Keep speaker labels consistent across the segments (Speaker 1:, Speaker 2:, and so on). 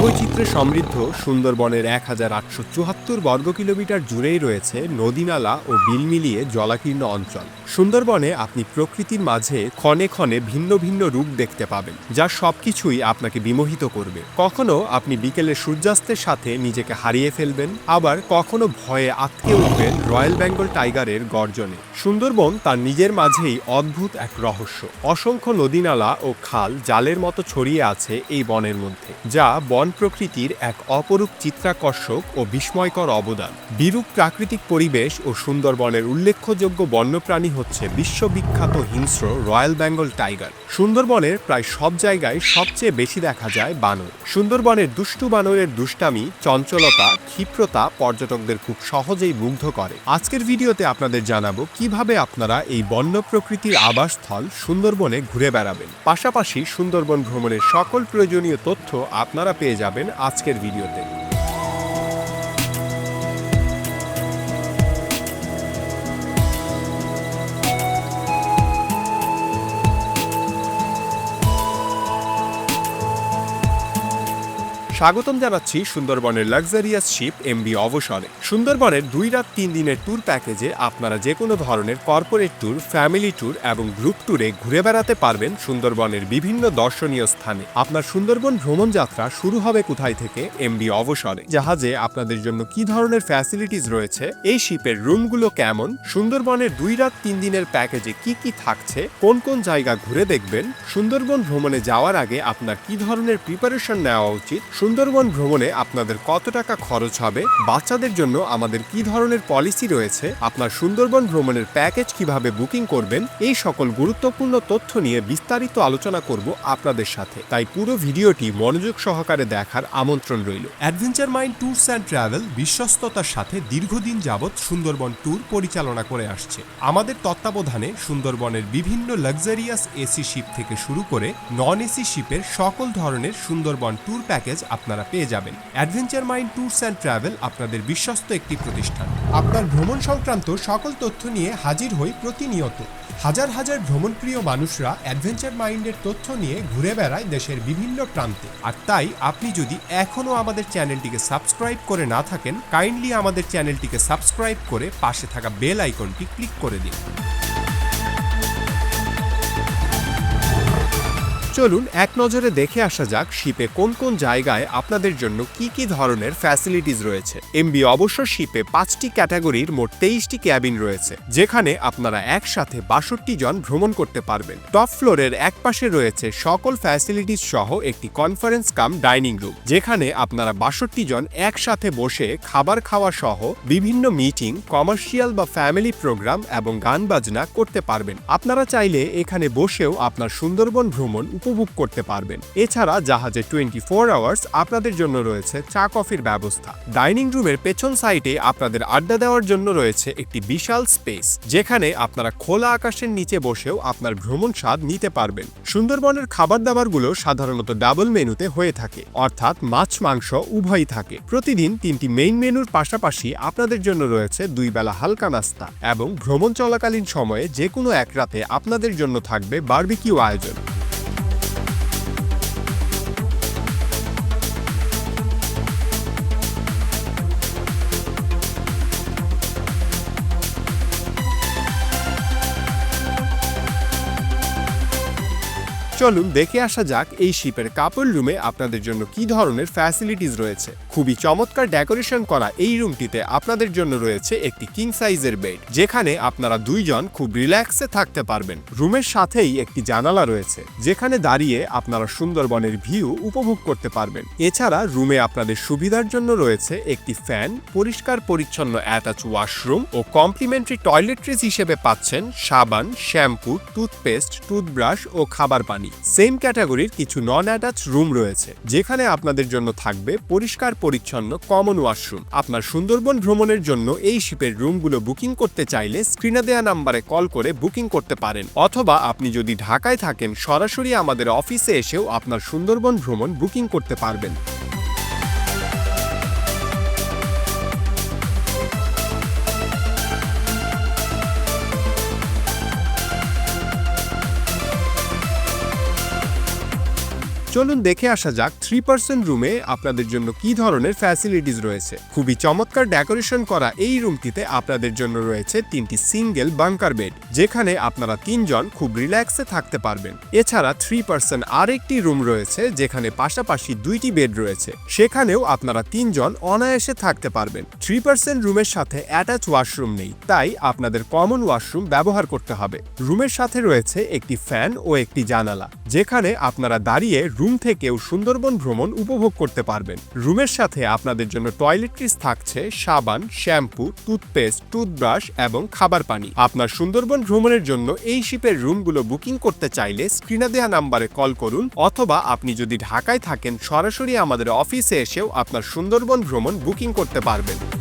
Speaker 1: জীববৈচিত্র্যে সমৃদ্ধ সুন্দরবনের এক হাজার আটশো চুয়াত্তর বর্গ কিলোমিটার জুড়েই রয়েছে নদীনালা ও বিল মিলিয়ে জলাকীর্ণ অঞ্চল। সুন্দরবনে আপনি প্রকৃতির মাঝে ক্ষণে ক্ষণে ভিন্ন ভিন্ন রূপ দেখতে পাবেন, যা সবকিছুই আপনাকে বিমোহিত করবে। কখনো আপনি বিকেলে সূর্যাস্তের সাথে নিজেকে হারিয়ে ফেলবেন, আবার কখনো ভয়ে আটকে উঠবেন রয়্যাল বেঙ্গল টাইগারের গর্জনে। সুন্দরবন তার নিজের মাঝেই অদ্ভুত এক রহস্য। অসংখ্য নদীনালা ও খাল জালের মতো ছড়িয়ে আছে এই বনের মধ্যে, যা বন প্রকৃতির এক অপরূপ চিত্রাকর্ষক ও বিস্ময়কর অবদান। বিরূপ প্রাকৃতিক পরিবেশ ও সুন্দরবনের উল্লেখযোগ্য বন্যপ্রাণী হচ্ছে বিশ্ববিখ্যাত হিংস্র রয়্যাল বেঙ্গল টাইগার। সুন্দরবনের প্রায় সব জায়গায় সবচেয়ে বেশি দেখা যায় বানর। সুন্দরবনের দুষ্টু বানরের দুষ্টামি, চঞ্চলতা, ক্ষিপ্রতা পর্যটকদের খুব সহজেই মুগ্ধ করে। আজকের ভিডিওতে আপনাদের জানাব কীভাবে আপনারা এই বন্য প্রকৃতির আবাসস্থল সুন্দরবনে ঘুরে বেড়াবেন। পাশাপাশি সুন্দরবন ভ্রমণের সকল প্রয়োজনীয় তথ্য আপনারা পেয়ে যাবেন আজকের ভিডিওতে। স্বাগতম জানাচ্ছি সুন্দরবনের লাক্সারিয়াস শিপ এমবি অবসরে। সুন্দরবনের দুই রাত তিন দিনের ট্যুর প্যাকেজে আপনারা যে কোনো ধরনের কর্পোরেট ট্যুর ফ্যামিলি ট্যুর এবং গ্রুপ ট্যুরে ঘুরে বেড়াতে পারবেন সুন্দরবনের বিভিন্ন দর্শনীয় স্থানে। আপনার সুন্দরবন ভ্রমণ যাত্রা শুরু হবে কোথায় থেকে? এমবি অবসরে। জাহাজে আপনাদের জন্য কি ধরনের ফ্যাসিলিটিস রয়েছে? এই শিপের রুমগুলো কেমন? সুন্দরবনের দুই রাত তিন দিনের প্যাকেজে কি কি থাকছে? কোন কোন জায়গা ঘুরে দেখবেন? সুন্দরবন ভ্রমণে যাওয়ার আগে আপনার কি ধরনের প্রিপারেশন নেওয়া উচিত? সুন্দরবন ভ্রমণে আপনাদের কত টাকা খরচ হবে? বাচ্চাদের জন্য আমাদের কি ধরনের পলিসি রয়েছে? আপনার সুন্দরবন ভ্রমণের প্যাকেজ কীভাবে বুকিং করবেন? এই সকল গুরুত্বপূর্ণ তথ্য নিয়ে বিস্তারিত আলোচনা করব আপনাদের সাথে। তাই পুরো ভিডিওটি মনোযোগ সহকারে দেখার আমন্ত্রণ রইল। Adventure Mind Tours and Travel বিশ্বস্ততার সাথে দীর্ঘদিন যাবৎ সুন্দরবন ট্যুর পরিচালনা করে আসছে। আমাদের তত্ত্বাবধানে সুন্দরবনের বিভিন্ন লাক্সারিয়াস এসি শিপ থেকে শুরু করে নন এসি শিপের সকল ধরনের সুন্দরবন ট্যুর প্যাকেজ আপনারা পেয়ে যাবেন। Adventure Mind Tours and Travel আপনাদের বিশ্বস্ত একটি প্রতিষ্ঠান। আপনার ভ্রমণ সংক্রান্ত সকল তথ্য নিয়ে হাজির হই প্রতিনিয়ত। হাজার হাজার ভ্রমণপ্রিয় মানুষরা অ্যাডভেঞ্চার মাইন্ডের তথ্য নিয়ে ঘুরে বেড়ায় দেশের বিভিন্ন প্রান্তে। আর তাই আপনি যদি এখনও আমাদের চ্যানেলটিকে সাবস্ক্রাইব করে না থাকেন কাইন্ডলি আমাদের চ্যানেলটিকে সাবস্ক্রাইব করে পাশে থাকা বেল আইকনটি ক্লিক করে দিন। চলুন এক নজরে দেখে আসা যাক শিপে কোন কোন জায়গায় আপনাদের জন্য কি কি ধরনের ফ্যাসিলিটিস রয়েছে। এমবি অবশ্য শিপে পাঁচটি ক্যাটাগরির মোট তেইশটি ক্যাবিন রয়েছে, যেখানে আপনারা একসাথে বাষট্টি জন ভ্রমণ করতে পারবেন। টপ ফ্লোরের এক পাশে রয়েছে সকল ফ্যাসিলিটিস সহ একটি কনফারেন্স কাম ডাইনিং রুম যেখানে আপনারা বাষট্টি জন একসাথে বসে খাবার খাওয়া সহ বিভিন্ন মিটিং কমার্শিয়াল বা ফ্যামিলি প্রোগ্রাম এবং গান বাজনা করতে পারবেন। আপনারা চাইলে এখানে বসেও আপনার সুন্দরবন ভ্রমণ উপভোগ করতে পারবেন। এছাড়া জাহাজে টোয়েন্টি ফোর আওয়ার্স আপনাদের জন্য রয়েছে চা কফির ব্যবস্থা। ডাইনিং রুমের পেছন সাইডে আপনাদের আড্ডা দেওয়ার জন্য রয়েছে একটি বিশাল স্পেস, যেখানে আপনারা খোলা আকাশের নিচে বসেও আপনার ভ্রমণ স্বাদ নিতে পারবেন। সুন্দরবনের খাবার দাবারগুলো সাধারণত ডাবল মেনুতে হয়ে থাকে, অর্থাৎ মাছ মাংস উভয়ই থাকে। প্রতিদিন তিনটি মেইন মেনুর পাশাপাশি আপনাদের জন্য রয়েছে দুই বেলা হালকা নাস্তা এবং ভ্রমণ চলাকালীন সময়ে যে কোনো এক রাতে আপনাদের জন্য থাকবে বার্বিকিউ আয়োজন। চলুন দেখে আসা যাক এই শিপের কাপড় রুমে আপনাদের জন্য কি ধরনের ফ্যাসিলিটিস রয়েছে। খুবই চমৎকার ডেকোরেশন করা এই রুমটিতে আপনাদের জন্য রয়েছে একটি কিং সাইজের বেড যেখানে আপনারা দুইজন খুব রিল্যাক্সে থাকতে পারবেন। রুমের সাথেই একটি জানালা রয়েছে, যেখানে দাঁড়িয়ে আপনারা সুন্দরবনের ভিউ উপভোগ করতে পারবেন। এছাড়া রুমে আপনাদের সুবিধার জন্য রয়েছে একটি ফ্যান পরিষ্কার পরিচ্ছন্ন অ্যাটাচ ওয়াশরুম ও কমপ্লিমেন্টারি টয়লেট্রিজ হিসেবে পাচ্ছেন সাবান, শ্যাম্পু টুথপেস্ট টুথব্রাশ ও খাবার পানি। সেম ক্যাটাগরির কিছু নন অ্যাটাচ রুম রয়েছে, যেখানে আপনাদের জন্য থাকবে পরিষ্কার পরিচ্ছন্ন কমন ওয়াশরুম আপনার সুন্দরবন ভ্রমণের জন্য এই শিপের রুমগুলো বুকিং করতে চাইলে স্ক্রিনে দেয়া নাম্বারে কল করে বুকিং করতে পারেন। অথবা আপনি যদি ঢাকায় থাকেন, সরাসরি আমাদের অফিসে এসেও আপনার সুন্দরবন ভ্রমণ বুকিং করতে পারবেন। চলুন দেখে আসা যাক থ্রি পার্সেন্ট রুমে আপনাদের জন্য কি ধরনের ফ্যাসিলিটিস রয়েছে। খুবই চমৎকার ডেকোরেশন করা এই রুমটিতে আপনাদের জন্য রয়েছে তিনটি সিঙ্গেল বাংকার বেড যেখানে আপনারা তিনজন খুব রিল্যাক্সে থাকতে পারবেন। এছাড়া থ্রি পার্সেন্ট আরেকটি রুম রয়েছে, যেখানে পাশাপাশি দুইটি বেড রয়েছে। সেখানেও আপনারা তিনজন অনায়াসে থাকতে পারবেন। থ্রি পার্সেন্ট রুমের সাথে অ্যাটাচ ওয়াশরুম নেই, তাই আপনাদের কমন ওয়াশরুম ব্যবহার করতে হবে। রুমের সাথে রয়েছে একটি ফ্যান ও একটি জানালা, যেখানে আপনারা দাঁড়িয়ে রুম থেকেও সুন্দরবন ভ্রমণ উপভোগ করতে পারবেন। রুমের সাথে আপনাদের জন্য টয়লেট্রিজ থাকছে সাবান, শ্যাম্পু, টুথপেস্ট, টুথব্রাশ এবং খাবার পানি। আপনার সুন্দরবন ভ্রমণের জন্য এই শিপের রুমগুলো বুকিং করতে চাইলে স্ক্রিনে দেওয়া নাম্বারে কল করুন অথবা আপনি যদি ঢাকায় থাকেন, সরাসরি আমাদের অফিসে এসেও আপনার সুন্দরবন ভ্রমণ বুকিং করতে পারবেন।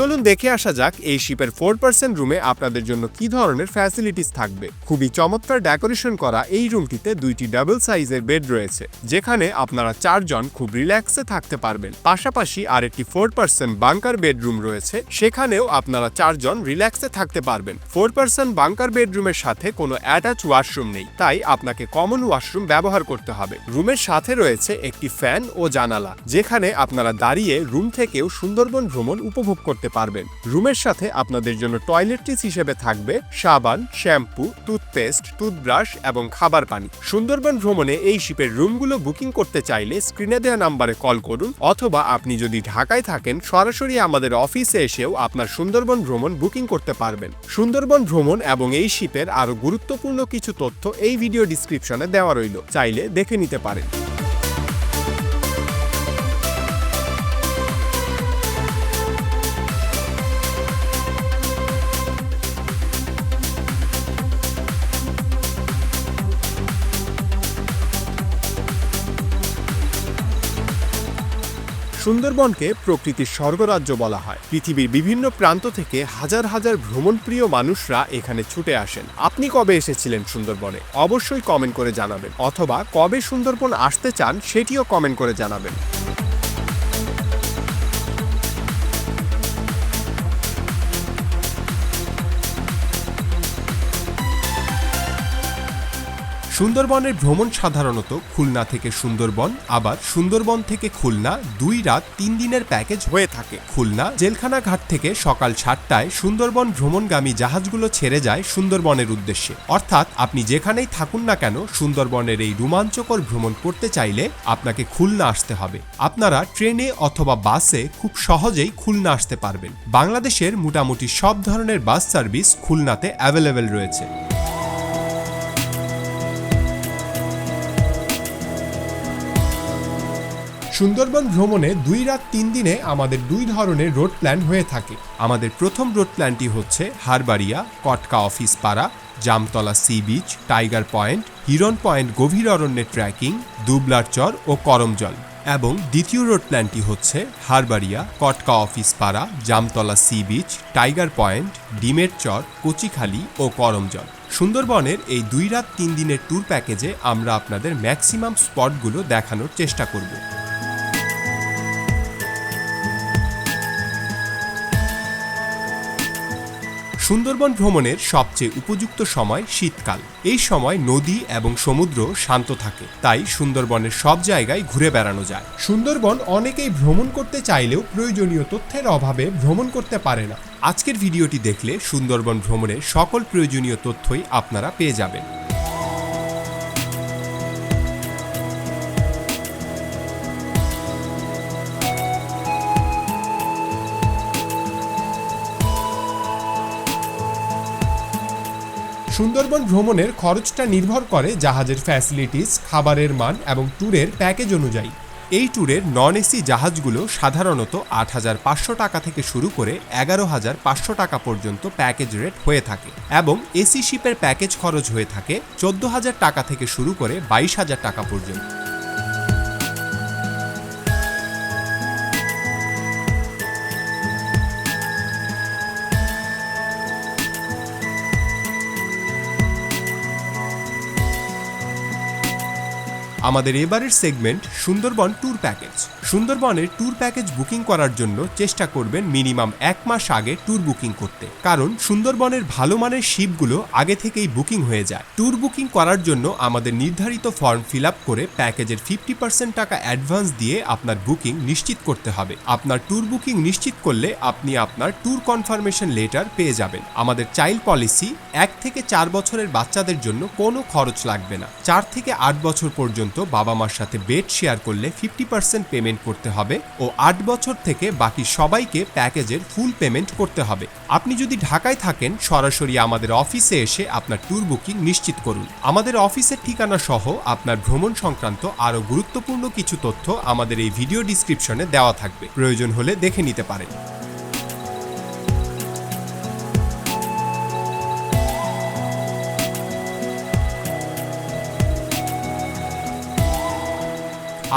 Speaker 1: চলুন দেখে আসা যাক এই শিপের ফোর পার্সেন্ট রুমে আপনাদের জন্য কি ধরনের ফ্যাসিলিটিস থাকবে। খুবই চমৎকার ডেকোরেশন করা এই রুমটিতে দুইটি ডাবল সাইজের বেড রয়েছে, যেখানে আপনারা চারজন খুব রিল্যাক্সে থাকতে পারবেন। পাশাপাশি আরেকটি ফোর পার্সেন্ট বাংকার বেডরুম রয়েছে, সেখানেও আপনারা চারজন রিল্যাক্সে থাকতে পারবেন। ফোর পার্সেন্ট বাংকার বেডরুমের সাথে কোনো অ্যাটাচ ওয়াশরুম নেই, তাই আপনাকে কমন ওয়াশরুম ব্যবহার করতে হবে। রুমের সাথে রয়েছে একটি ফ্যান ও জানালা, যেখানে আপনারা দাঁড়িয়ে রুম থেকেও সুন্দরবন ভ্রমণ উপভোগ করতে পারবেন। রুমের সাথে আপনাদের জন্য টয়লেট্রিজ হিসেবে থাকবে সাবান শ্যাম্পু টুথপেস্ট টুথব্রাশ এবং খাবার পানি। সুন্দরবন ভ্রমণে এই শিপের রুমগুলো বুকিং করতে চাইলে স্ক্রিনে দেওয়া নাম্বারে কল করুন অথবা আপনি যদি ঢাকায় থাকেন, সরাসরি আমাদের অফিসে এসেও আপনার সুন্দরবন ভ্রমণ বুকিং করতে পারবেন। সুন্দরবন ভ্রমণ এবং এই শিপের আরও গুরুত্বপূর্ণ কিছু তথ্য এই ভিডিও ডিসক্রিপশনে দেওয়া রইল। চাইলে দেখে নিতে পারেন। সুন্দরবনকে প্রকৃতির স্বর্গরাজ্য বলা হয়। পৃথিবীর বিভিন্ন প্রান্ত থেকে হাজার হাজার ভ্রমণপ্রিয় মানুষরা এখানে ছুটে আসেন। আপনি কবে এসেছিলেন সুন্দরবনে? অবশ্যই কমেন্ট করে জানাবেন। অথবা কবে সুন্দরবন আসতে চান, সেটিও কমেন্ট করে জানাবেন। সুন্দরবনের ভ্রমণ সাধারণত খুলনা থেকে সুন্দরবন, আবার সুন্দরবন থেকে খুলনা দুই রাত তিন দিনের প্যাকেজ হয়ে থাকে। খুলনা জেলখানা ঘাট থেকে সকাল সাতটায় সুন্দরবন ভ্রমণগামী জাহাজগুলো ছেড়ে যায় সুন্দরবনের উদ্দেশ্যে। অর্থাৎ আপনি যেখানেই থাকুন না কেন, সুন্দরবনের এই রোমাঞ্চকর ভ্রমণ করতে চাইলে আপনাকে খুলনা আসতে হবে। আপনারা ট্রেনে অথবা বাসে খুব সহজেই খুলনা আসতে পারবেন। বাংলাদেশের মোটামুটি সব ধরনের বাস সার্ভিস খুলনাতে অ্যাভেলেবেল রয়েছে। সুন্দরবন ভ্রমণে দুই রাত তিন দিনে আমাদের দুই ধরনের রোড প্ল্যান হয়ে থাকে। আমাদের প্রথম রোড প্ল্যানটি হচ্ছে হারবাড়িয়া, কটকা অফিস পাড়া, Jamtala sea beach, tiger point Hiron point গভীর অরণ্যে ট্র্যাকিং, দুবলার চর ও করমজল। এবং দ্বিতীয় রোড প্ল্যানটি হচ্ছে হারবাড়িয়া, কটকা অফিস পাড়া, Jamtala sea beach, tiger point, ডিমের চর, কচিখালি ও করমজল। সুন্দরবনের এই দুই রাত তিন দিনের ট্যুর প্যাকেজে আমরা আপনাদের ম্যাক্সিমাম স্পটগুলো দেখানোর চেষ্টা করব। সুন্দরবন ভ্রমণের সবচেয়ে উপযুক্ত সময় শীতকাল। এই সময় নদী এবং সমুদ্র শান্ত থাকে, তাই সুন্দরবনের সব জায়গায় ঘুরে বেড়ানো যায়। সুন্দরবন অনেকেই ভ্রমণ করতে চাইলেও প্রয়োজনীয় তথ্যের অভাবে ভ্রমণ করতে পারে না। আজকের ভিডিওটি দেখলে সুন্দরবন ভ্রমণের সকল প্রয়োজনীয় তথ্যই আপনারা পেয়ে যাবেন। সুন্দরবন ভ্রমণের খরচটা নির্ভর করে জাহাজের ফ্যাসিলিটিস খাবারের মান এবং ট্যুরের প্যাকেজ অনুযায়ী। এই ট্যুরের নন এসি জাহাজগুলো সাধারণত আট হাজার পাঁচশো টাকা থেকে শুরু করে এগারো হাজার পাঁচশো টাকা পর্যন্ত প্যাকেজ রেট হয়ে থাকে এবং এসি শিপের প্যাকেজ খরচ হয়ে থাকে চোদ্দ হাজার টাকা থেকে শুরু করে বাইশ হাজার টাকা পর্যন্ত। আমাদের এবারের সেগমেন্ট সুন্দরবন ট্যুর প্যাকেজ সুন্দরবনের ট্যুর প্যাকেজ বুকিং করার জন্য চেষ্টা করবেন মিনিমাম এক মাস আগে ট্যুর বুকিং করতে। কারণ সুন্দরবনের ভালো মানের শিপগুলো আগে থেকেই বুকিং হয়ে যায়। ট্যুর বুকিং করার জন্য আমাদের নির্ধারিত ফর্ম ফিল আপ করে প্যাকেজের ফিফটি পার্সেন্ট টাকা অ্যাডভান্স দিয়ে আপনার বুকিং নিশ্চিত করতে হবে। আপনার ট্যুর বুকিং নিশ্চিত করলে আপনি আপনার ট্যুর কনফার্মেশন লেটার পেয়ে যাবেন। আমাদের চাইল্ড পলিসি এক থেকে চার বছরের বাচ্চাদের জন্য কোনো খরচ লাগবে না। চার থেকে আট বছর পর্যন্ত বাবা মার সাথে বেড শেয়ার করলে ফিফটি পার্সেন্ট পেমেন্ট করতে হবে ও আট বছর থেকে বাকি সবাইকে প্যাকেজের ফুল পেমেন্ট করতে হবে। আপনি যদি ঢাকায় থাকেন, সরাসরি আমাদের অফিসে এসে আপনার ট্যুর বুকিং নিশ্চিত করুন। আমাদের অফিসের ঠিকানা সহ আপনার ভ্রমণ সংক্রান্ত আরও গুরুত্বপূর্ণ কিছু তথ্য আমাদের এই ভিডিও ডিসক্রিপশনে দেওয়া থাকবে। প্রয়োজন হলে দেখে নিতে পারেন।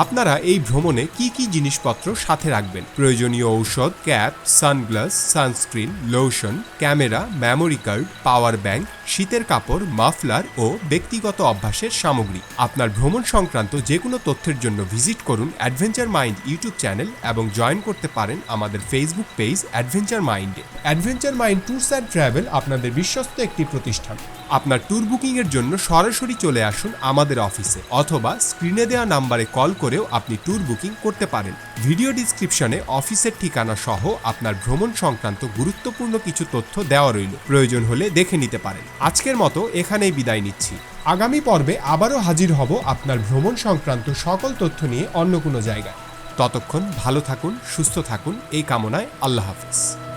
Speaker 1: আপনারা এই ভ্রমণে কি কি জিনিসপত্র সাথে রাখবেন? প্রয়োজনীয় ঔষধ, cap, sunglass, sunscreen, lotion, camera, memory card, power bank শীতের কাপড়, মাফলার ও ব্যক্তিগত অভ্যাসের সামগ্রী। আপনার ভ্রমণ সংক্রান্ত যে কোনো তথ্যের জন্য ভিজিট করুন অ্যাডভেঞ্চার মাইন্ড ইউটিউব চ্যানেল এবং জয়েন করতে পারেন আমাদের ফেসবুক পেজ অ্যাডভেঞ্চার মাইন্ডে Adventure Mind Tours and Travel আপনাদের বিশ্বস্ত একটি প্রতিষ্ঠান। আপনার ট্যুর বুকিং এর জন্য সরাসরি চলে আসুন আমাদের অফিসে অথবা স্ক্রিনে দেওয়া নাম্বারে কল করেও আপনি ট্যুর বুকিং করতে পারেন। ভিডিও ডিসক্রিপশনে অফিসের ঠিকানা সহ আপনার ভ্রমণ সংক্রান্ত গুরুত্বপূর্ণ কিছু তথ্য দেওয়া রইল। প্রয়োজন হলে দেখে নিতে পারেন। আজকের মতো এখানেই বিদায় নিচ্ছি। আগামী পর্বে আবারও হাজির হব আপনার ভ্রমণ সংক্রান্ত সকল তথ্য নিয়ে অন্য কোনো জায়গায়। ততক্ষণ ভালো থাকুন, সুস্থ থাকুন, এই কামনায় আল্লাহ হাফিজ।